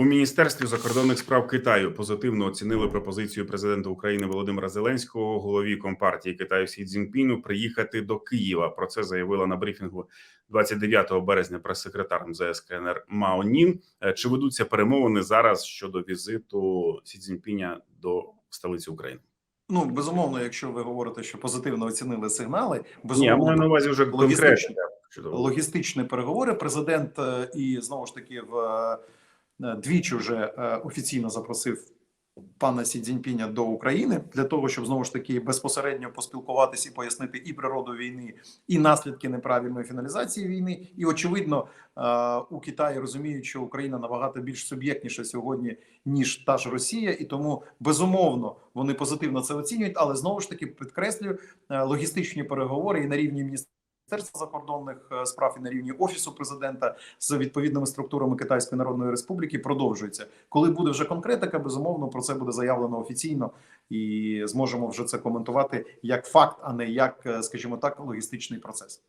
У міністерстві закордонних справ Китаю позитивно оцінили пропозицію президента України Володимира Зеленського, голові компартії Китаю Сі Цзіньпіну, приїхати до Києва. Про це заявила на брифінгу 29 березня прес-секретар МЗС КНР Мао Нін. Е, Чи ведуться перемовини зараз щодо візиту Сі Цзіньпіня до столиці України? Ну безумовно, якщо ви говорите, що позитивно оцінили сигнали, Ні, я маю на увазі вже логістичні. логістичні переговори. Президент е, і знову ж таки в е, двічі вже е, офіційно запросив пана Сі Цзіньпіня до України для того, щоб знову ж таки безпосередньо поспілкуватися і пояснити і природу війни, і наслідки неправильної фіналізації війни. І очевидно, е, у Китаї розуміють, що Україна набагато більш суб'єктніша сьогодні ніж та ж Росія, і тому безумовно вони позитивно це оцінюють. Але знову ж таки підкреслюю е, логістичні переговори і на рівні міністерства. Міністерства закордонних е, справ і на рівні офісу президента з відповідними структурами Китайської Народної Республіки продовжується. Коли буде вже конкретика, безумовно про це буде заявлено офіційно, і зможемо вже це коментувати як факт, а не як, е, скажімо так, логістичний процес.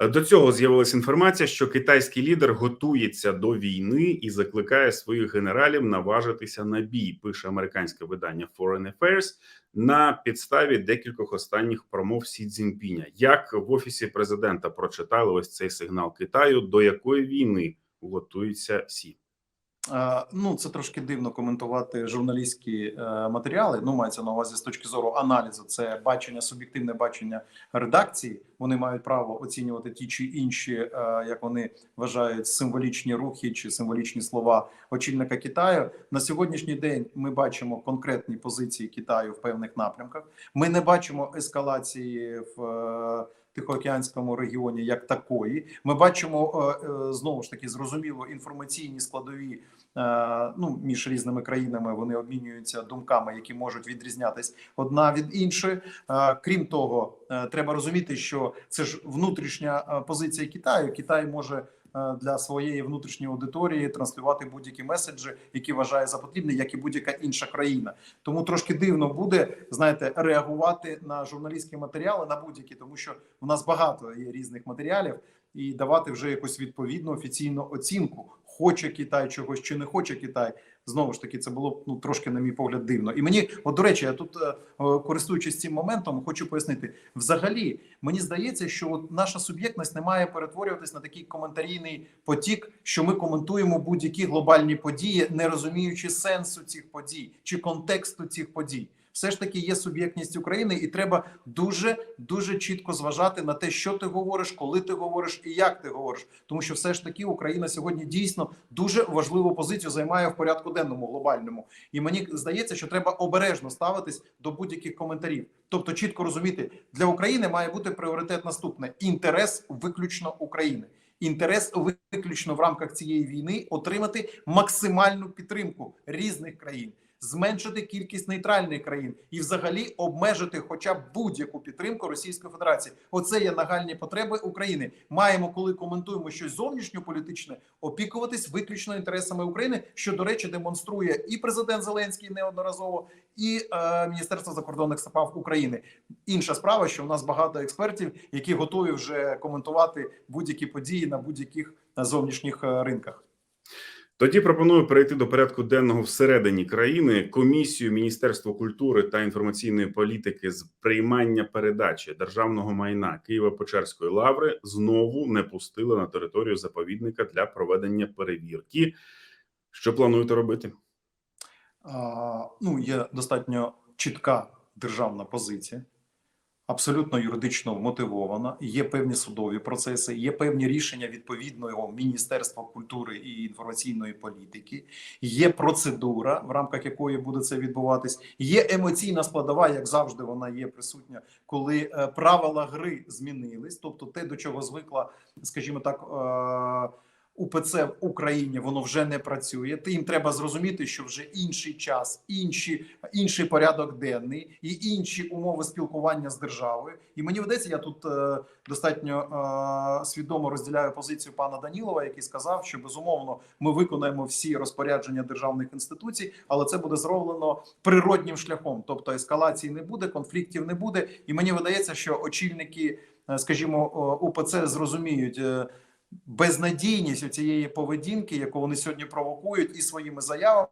До цього з'явилася інформація, що китайський лідер готується до війни і закликає своїх генералів наважитися на бій. Пише американське видання Foreign Affairs на підставі декількох останніх промов Сі Цзіньпіня. Як в офісі президента прочитали ось цей сигнал Китаю, до якої війни готується Сі? Е, Ну, це трошки дивно коментувати журналістські е, матеріали. Ну, мається на увазі з точки зору аналізу. Це бачення, суб'єктивне бачення редакції. Вони мають право оцінювати ті чи інші, е, як вони вважають, символічні рухи чи символічні слова очільника Китаю. На сьогоднішній день ми бачимо конкретні позиції Китаю в певних напрямках. Ми не бачимо ескалації в. Тихоокеанському регіоні як такої, ми бачимо е, е, знову ж таки зрозуміло інформаційні складові е, ну між різними країнами. Вони обмінюються думками, які можуть відрізнятись одна від іншої. Крім того, треба розуміти, що це ж внутрішня позиція Китаю. Китай може для своєї внутрішньої аудиторії транслювати будь-які меседжі, які вважає за потрібне, як і будь-яка інша країна. Тому трошки дивно буде знаєте реагувати на журналістські матеріали на будь-які, тому що в нас багато є різних матеріалів, і давати вже якусь відповідну офіційну оцінку. Хоче Китай чогось чи не хоче Китай. Знову ж таки, це було ну трошки, на мій погляд, дивно. І мені, от до речі, я тут е, е, користуючись цим моментом, хочу пояснити. Взагалі, мені здається, що от наша суб'єктність не має перетворюватись на такий коментарійний потік, що ми коментуємо будь-які глобальні події, не розуміючи сенсу цих подій чи контексту цих подій. Все ж таки є суб'єктність України, і треба дуже дуже чітко зважати на те, що ти говориш, коли ти говориш і як ти говориш. Тому що все ж таки Україна сьогодні дійсно дуже важливу позицію займає в порядку денному глобальному. І мені здається, що треба обережно ставитись до будь-яких коментарів. Тобто, чітко розуміти, для України має бути пріоритет наступне: інтерес виключно України. Інтерес виключно в рамках цієї війни отримати максимальну підтримку різних країн, зменшити кількість нейтральних країн і, взагалі, обмежити хоча б будь-яку підтримку Російської Федерації. Оце є нагальні потреби України. Маємо, коли коментуємо щось зовнішньополітичне, опікуватись виключно інтересами України, що до речі демонструє і президент Зеленський неодноразово, і е, Міністерство закордонних справ України. Інша справа, що у нас багато експертів, які готові вже коментувати будь-які події на будь-яких зовнішніх е, ринках. Тоді пропоную перейти до порядку денного всередині країни. Комісію Міністерства культури та інформаційної політики з приймання передачі державного майна Києво-Печерської лаври знову не пустили на територію заповідника для проведення перевірки. Що плануєте робити? А, ну, є достатньо чітка державна позиція, абсолютно юридично вмотивована. Є певні судові процеси, є певні рішення відповідного Міністерства культури і інформаційної політики, є процедура, в рамках якої буде це відбуватись. Є емоційна складова, як завжди, вона є присутня, коли е, правила гри змінились, тобто те, до чого звикла, скажімо так. Е, УПЦ в Україні воно вже не працює. Ти їм треба зрозуміти, що вже інший час, інші інший порядок денний і інші умови спілкування з державою. І мені видається, я тут е, достатньо е, свідомо розділяю позицію пана Данілова, який сказав, що безумовно ми виконаємо всі розпорядження державних інституцій, але це буде зроблено природнім шляхом, тобто ескалації не буде, конфліктів не буде. І мені видається, що очільники, е, скажімо, о, УПЦ зрозуміють. Безнадійність цієї поведінки, яку вони сьогодні провокують, і своїми заявами,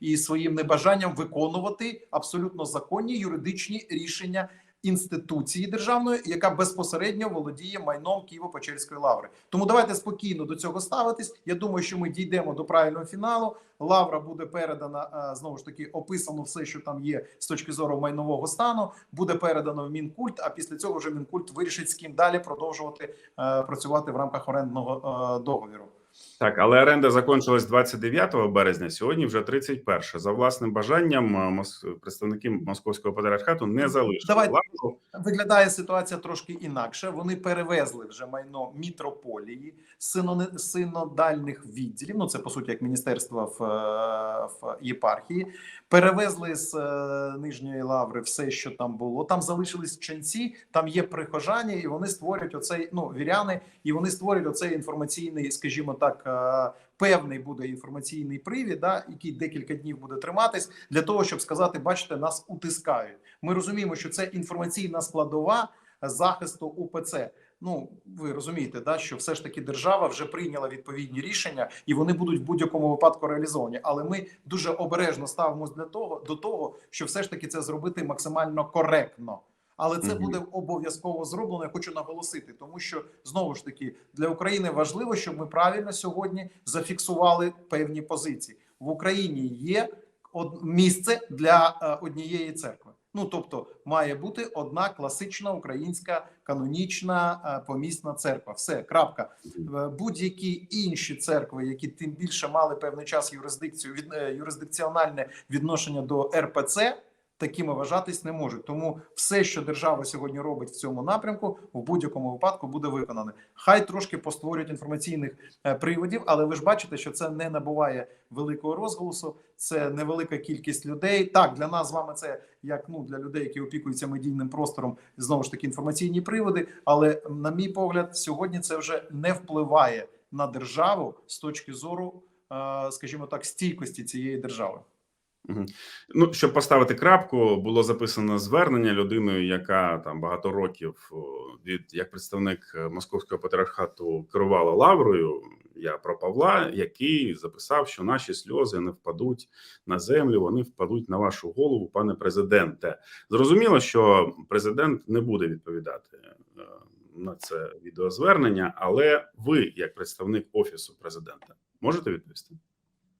і своїм небажанням виконувати абсолютно законні юридичні рішення інституції державної, яка безпосередньо володіє майном Києво-Печерської лаври. Тому давайте спокійно до цього ставитись. Я думаю, що ми дійдемо до правильного фіналу. Лавра буде передана е, знову ж таки описано все, що там є з точки зору майнового стану. Буде передано в мінкульт. А після цього вже мінкульт вирішить з ким далі продовжувати е, працювати в рамках орендного е, договіру. Так, але оренда закончилась 29 березня. Сьогодні вже 31. За власним бажанням мос- представники московського патріархату не залишили Давайте. Виглядає ситуація трошки інакше. Вони перевезли вже майно мітрополії, синодальних відділів. Ну це по суті як міністерство в, е, в єпархії. Перевезли з е, нижньої лаври все, що там було. Там залишились ченці, там є прихожані, і вони створюють оцей ну віряни, і вони створюють оцей інформаційний, скажімо так. е, Певний буде інформаційний привід, да, який декілька днів буде триматись для того, щоб сказати: бачите, нас утискають. Ми розуміємо, що це інформаційна складова захисту УПЦ. Ну ви розумієте, да що все ж таки держава вже прийняла відповідні рішення, і вони будуть в будь-якому випадку реалізовані. Але ми дуже обережно ставимося для того до того, що все ж таки це зробити максимально коректно. Але це буде обов'язково зроблено. Я хочу наголосити, тому що знову ж таки для України важливо, щоб ми правильно сьогодні зафіксували певні позиції. В Україні є місце для е, однієї церкви. Ну тобто має бути одна класична українська канонічна е, помісна церква. Все крапка. Е, Будь-які інші церкви, які тим більше мали певний час юрисдикцію від е, юрисдикціональне відношення до РПЦ. Такими вважатись не можуть, тому все, що держава сьогодні робить в цьому напрямку, в будь-якому випадку буде виконане. Хай трошки постворюють інформаційних е, приводів, але ви ж бачите, що це не набуває великого розголосу. Це невелика кількість людей. Так для нас з вами це як ну для людей, які опікуються медійним простором, знову ж таки інформаційні приводи. Але на мій погляд, сьогодні це вже не впливає на державу з точки зору, е, скажімо так, стійкості цієї держави. Ну, щоб поставити крапку, було записано звернення людиною, яка там багато років від як представник е, московського патріархату керувала лаврою. Я про Павла, який записав, що наші сльози не впадуть на землю, вони впадуть на вашу голову, пане президенте. Зрозуміло, що президент не буде відповідати е, на це відеозвернення, але ви, як представник офісу президента, можете відповісти?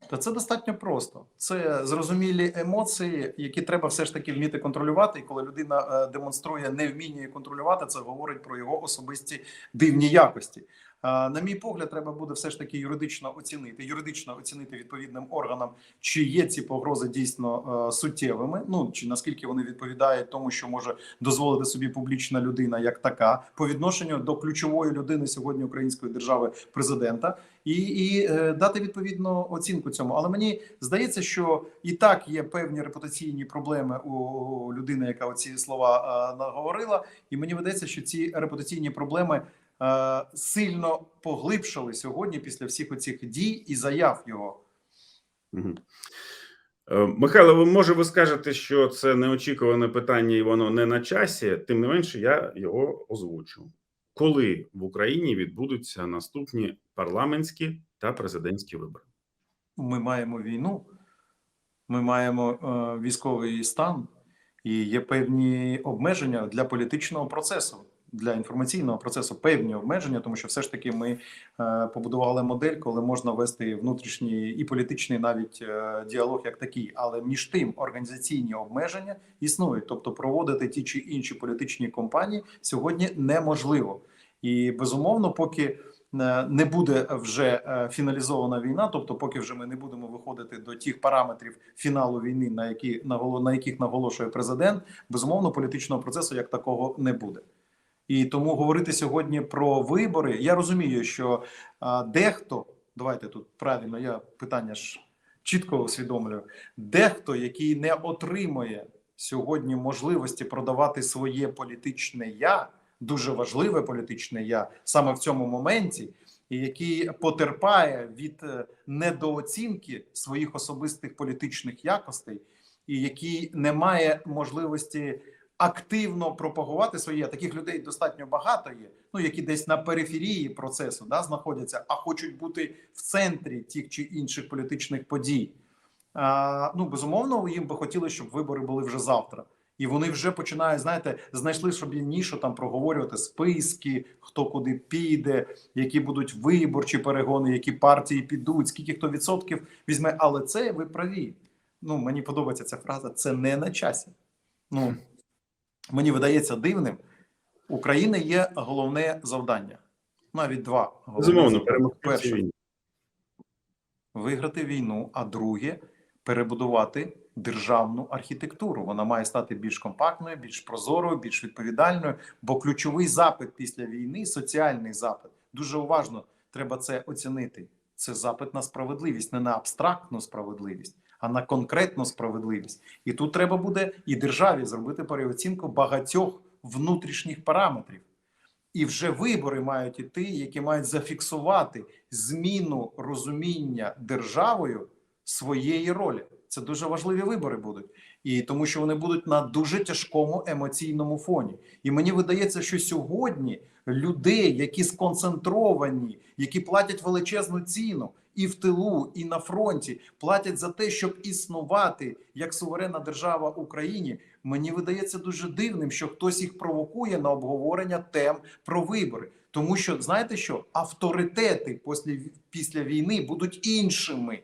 Та це достатньо просто. Це зрозумілі емоції, які треба все ж таки вміти контролювати. І коли людина е, демонструє невміння контролювати, це говорить про його особисті дивні якості. А, На мій погляд, треба буде все ж таки юридично оцінити, юридично оцінити відповідним органам, чи є ці погрози дійсно е, суттєвими. Ну чи наскільки вони відповідають тому, що може дозволити собі публічна людина як така по відношенню до ключової людини сьогодні української держави президента і, і е, дати відповідну оцінку цьому. Але мені здається, що і так є певні репутаційні проблеми у людини, яка оці слова е, наговорила. І мені видається, що ці репутаційні проблеми е, сильно поглибшили сьогодні після всіх оцих дій і заяв його. Е, Михайло, ви може ви скажете, що це неочікуване питання і воно не на часі. Тим не менше, я його озвучу. Коли в Україні відбудуться наступні парламентські та президентські вибори? Ми маємо війну, ми маємо е, військовий стан, і є певні обмеження для політичного процесу, для інформаційного процесу. Певні обмеження, тому що все ж таки ми е, побудували модель, коли можна вести внутрішній і політичний навіть е, діалог як такий. Але між тим організаційні обмеження існують, тобто проводити ті чи інші політичні кампанії сьогодні неможливо. І безумовно, поки е, не буде вже фіналізована війна, тобто, поки вже ми не будемо виходити до тих параметрів фіналу війни, на які на яких наголошує президент, безумовно, політичного процесу як такого не буде. І тому говорити сьогодні про вибори. Я розумію, що дехто давайте тут правильно, я питання ж чітко усвідомлюю. Дехто, який не отримує сьогодні можливості продавати своє політичне я, дуже важливе політичне я саме в цьому моменті, і який потерпає від е, недооцінки своїх особистих політичних якостей, і який не має можливості активно пропагувати своє. Таких людей достатньо багато є. Ну які десь на периферії процесу да, знаходяться, а хочуть бути в центрі тих чи інших політичних подій. А, ну безумовно, їм би хотілося, щоб вибори були вже завтра. І вони вже починають, знаєте, знайшли собі нішу там проговорювати списки, хто куди піде, які будуть виборчі перегони, які партії підуть, скільки хто відсотків візьме. Але це ви праві. Ну мені подобається ця фраза. Це не на часі. Ну мені видається дивним. України є головне завдання, навіть два перемогти Перше виграти війну, а друге перебудувати державну архітектуру. Вона має стати більш компактною, більш прозорою, більш відповідальною. Бо ключовий запит після війни соціальний запит. Дуже уважно треба це оцінити. Це запит на справедливість, не на абстрактну справедливість, а на конкретну справедливість. І тут треба буде і державі зробити переоцінку багатьох внутрішніх параметрів. І вже вибори мають іти, які мають зафіксувати зміну розуміння державою своєї ролі. Це дуже важливі вибори будуть, і тому що вони будуть на дуже тяжкому емоційному фоні. І мені видається, що сьогодні людей, які сконцентровані, які платять величезну ціну і в тилу, і на фронті, платять за те, щоб існувати як суверенна держава Україні. Мені видається дуже дивним, що хтось їх провокує на обговорення тем про вибори. Тому що знаєте що авторитети після, після війни будуть іншими.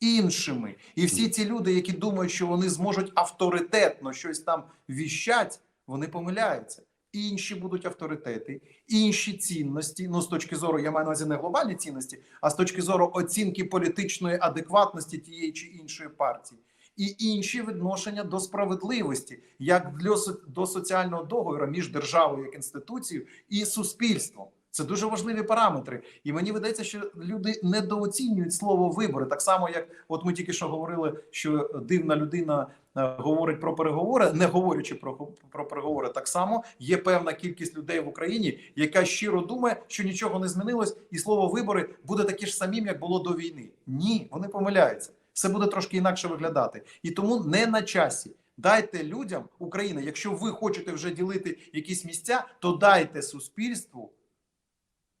Іншими, і всі ці люди, які думають, що вони зможуть авторитетно щось там віщать, вони помиляються. Інші будуть авторитети, інші цінності. Ну з точки зору, я маю на увазі не глобальні цінності, а з точки зору оцінки політичної адекватності тієї чи іншої партії, і інші відношення до справедливості, як для до соціального договору між державою як інституцією і суспільством. Це дуже важливі параметри, і мені видається, що люди недооцінюють слово вибори. Так само, як от ми тільки що говорили, що дивна людина говорить про переговори, не говорячи про, про переговори, так само є певна кількість людей в Україні, яка щиро думає, що нічого не змінилось, і слово вибори буде таке ж самим, як було до війни. Ні, вони помиляються. Все буде трошки інакше виглядати, і тому не на часі. Дайте людям України, якщо ви хочете вже ділити якісь місця, то дайте суспільству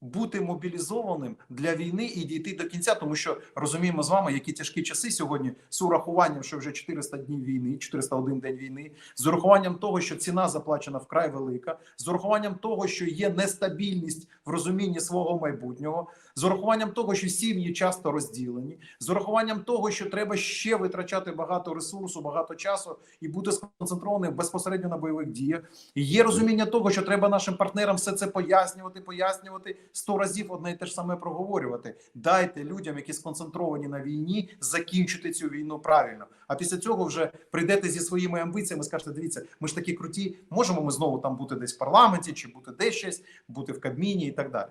бути мобілізованим для війни і дійти до кінця, тому що розуміємо з вами, які тяжкі часи сьогодні з урахуванням, що вже 400 днів війни, 401 день війни, з урахуванням того, що ціна заплачена вкрай велика, з урахуванням того, що є нестабільність в розумінні свого майбутнього, з урахуванням того, що сім'ї часто розділені, з урахуванням того, що треба ще витрачати багато ресурсу, багато часу і бути сконцентрованим безпосередньо на бойових діях. Є розуміння того, що треба нашим партнерам все це пояснювати, пояснювати сто разів одне і те ж саме проговорювати. Дайте людям, які сконцентровані на війні, закінчити цю війну правильно. А після цього вже прийдете зі своїми амбіціями, скажете, дивіться, ми ж такі круті, можемо ми знову там бути десь в парламенті, чи бути десь щось, бути в Кабміні і так далі.